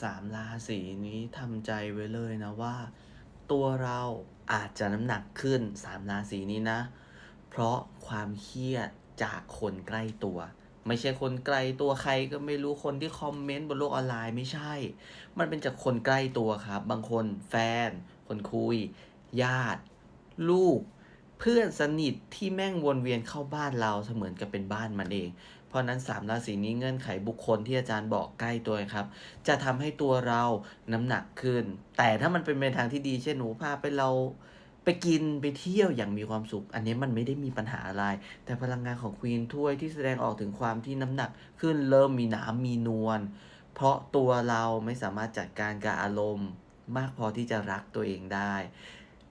สามราศีนี้ทำใจไว้เลยนะว่า ตัวเราอาจจะน้ำหนักขึ้นสามราศีนี้นะ เพราะความเครียดจากคนใกล้ตัว ไม่ใช่คนไกลตัวใครก็ไม่รู้คนที่คอมเมนต์บนโลกออนไลน์ไม่ใช่ มันเป็นจากคนใกล้ตัวครับ บางคนแฟน คนคุย ญาติ ลูก เพื่อนสนิทที่แม่งวนเวียนเข้าบ้านเราเสมือนกับเป็นบ้านมันเอง เพราะนั้นสามราศีนี้เงื่อนไขบุคคลที่อาจารย์บอกใกล้ตัวครับ จะทำให้ตัวเราน้ำหนักขึ้น แต่ถ้ามันเป็นไปทางที่ดีเช่นหนูพาไปเราไปกินไปเที่ยวอย่างมีความสุข อันนี้มันไม่ได้มีปัญหาอะไร แต่พลังงานของควีนถ้วยที่แสดงออกถึงความที่น้ำหนักขึ้นเริ่มมีหน้ำมีนวลเพราะตัวเราไม่สามารถจัดการกับอารมณ์ มากพอที่จะรักตัวเองได้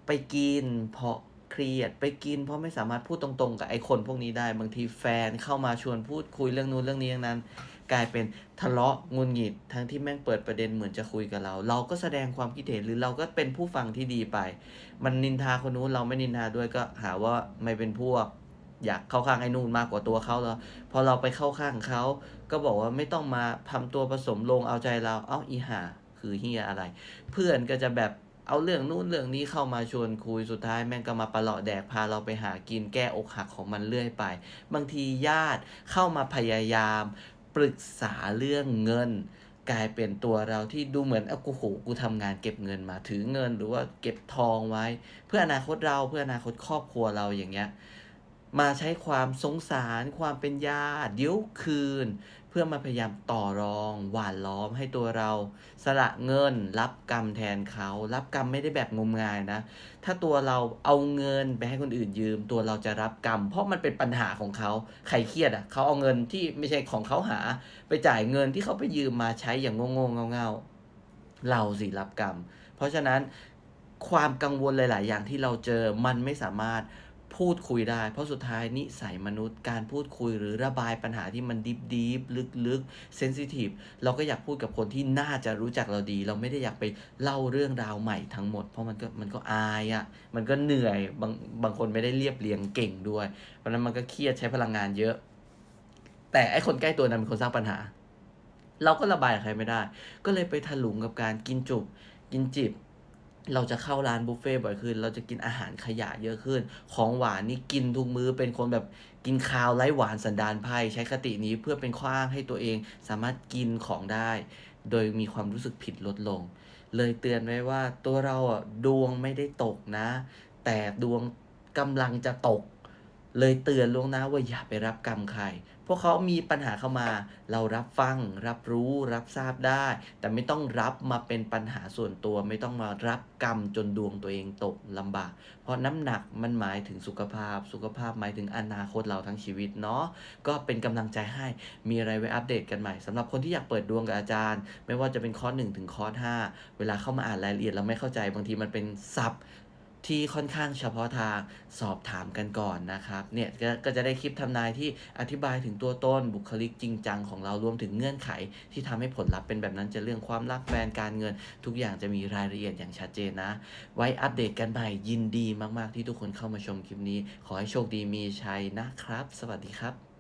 ไปกินเพราะ เครียดไปกิน เพราะไม่สามารถพูดตรงๆ กับไอ้คนพวกนี้ได้ บางทีแฟนเข้ามาชวนพูดคุยเรื่องนู้นเรื่องนี้อย่างนั้น กลายเป็นทะเลาะงุนหงิด ทั้งที่แม่งเปิดประเด็นเหมือนจะคุยกับเรา เราก็แสดงความคิดเห็นหรือเราก็เป็นผู้ฟังที่ดีไป มันนินทาคนนู้นเราไม่นินทาด้วยก็หาว่าไม่เป็นพวก อยากเข้าข้างไอ้นู่นมากกว่าตัวเขาแล้วพอเราไปเข้าข้างเขาก็บอกว่าไม่ต้องมาทำตัวผสมลงเอาใจเรา เอ้าอีห่าคือเฮียอะไร เพื่อนก็จะแบบ เอาเรื่องนู่นเรื่องนี้เข้ามาชวนคุยสุดท้ายแม่งก็มาประหลาะแดกพาเราไปหากินแก้อกหักของมันเรื่อยไป บางทีญาติเข้ามาพยายาม ปรึกษาเรื่องเงิน กลายเป็นตัวเราที่ดูเหมือนเอากูโหกูทำงานเก็บเงินมาถือเงินหรือว่าเก็บทองไว้ เพื่ออนาคตเราเพื่ออนาคตครอบครัวเราอย่างเงี้ยมาใช้ความสงสารความเป็นญาติเดี๋ยวคืน เพื่อมาพยายามต่อรอง หวานล้อมให้ตัวเรา สละเงิน รับกรรมแทนเขา รับกรรมไม่ได้แบบงมงายนะ ถ้าตัวเราเอาเงินไปให้คนอื่นยืม ตัวเราจะรับกรรม เพราะมันเป็นปัญหาของเขาใครเครียดอะเขาเอาเงินที่ไม่ใช่ของเขาหา ไปจ่ายเงินที่เขาไปยืมมาใช้อย่างโง่ๆเงาๆเราสิรับกรรม เพราะฉะนั้นความกังวลหลาย ๆ อย่างที่เราเจอมันไม่สามารถ พูดคุยได้ เพราะสุดท้ายนิสัยมนุษย์การพูดคุยหรือระบายปัญหาที่มันดิบดีลึกลึกเซนซิทีฟเราก็อยากพูดกับคนที่น่าจะรู้จักเราดี เราไม่ได้อยากไปเล่าเรื่องราวใหม่ทั้งหมด เพราะมันก็มันก็อายอะ่ะมันก็เหนื่อยบางบางคนไม่ได้เรียบเรียงเก่งด้วย เพราะฉะนั้นมันก็เครียดใช้พลังงานเยอะ แต่ไอคนใกล้ตัวนั้นเป็นคนสร้างปัญหา เราก็ระบายกับใครไม่ได้ ก็เลยไปถลุงกับการกินจุบกินจิบ เราจะเข้าร้านบุฟเฟ่บ่อยขึ้น เราจะกินอาหารขยะเยอะขึ้น ของหวานนี่กินทุกมื้อ เป็นคนแบบกินคาวไร้หวานสันดานไพ่ใช้คตินี้เพื่อเป็นข้ออ้างให้ตัวเองสามารถกินของได้ โดยมีความรู้สึกผิดลดลง เลยเตือนไว้ว่าตัวเราอะดวงไม่ได้ตกนะ แต่ดวงกำลังจะตก เลยเตือนล่วงหน้าว่าอย่าไปรับกรรมใคร พวกเขามีปัญหาเข้ามา เรารับฟัง รับรู้ รับทราบได้ แต่ไม่ต้องรับมาเป็นปัญหาส่วนตัว ไม่ต้องมารับกรรมจนดวงตัวเองตกลำบาก เพราะน้ำหนักมันหมายถึงสุขภาพ สุขภาพหมายถึงอนาคตเราทั้งชีวิตเนาะ ก็เป็นกำลังใจให้ มีอะไรไว้อัปเดตกันใหม่สำหรับคนที่อยากเปิดดวงกับอาจารย์ ไม่ว่าจะเป็นคอร์สหนึ่งถึงคอร์สห้าเวลาเข้ามาอ่านรายละเอียดเราไม่เข้าใจ บางทีมันเป็นศัพท์ ที่ค่อนข้างเฉพาะทางสอบถามกันก่อนนะครับเนี่ยกก็จะได้คลิปทำนายที่อธิบายถึงตัวต้นบุคลิกจริงจังของเรารวมถึงเงื่อนไข ที่ทำให้ผลลัพธ์เป็นแบบนั้นจะเรื่องความรักแฟนการเงิน ทุกอย่างจะมีรายละเอียดอย่างชัดเจนนะ ไว้อัปเดตกันใหม่ยินดีมาก ๆ ที่ทุกคนเข้ามาชมคลิปนี้ ขอให้โชคดีมีชัยนะครับ สวัสดีครับ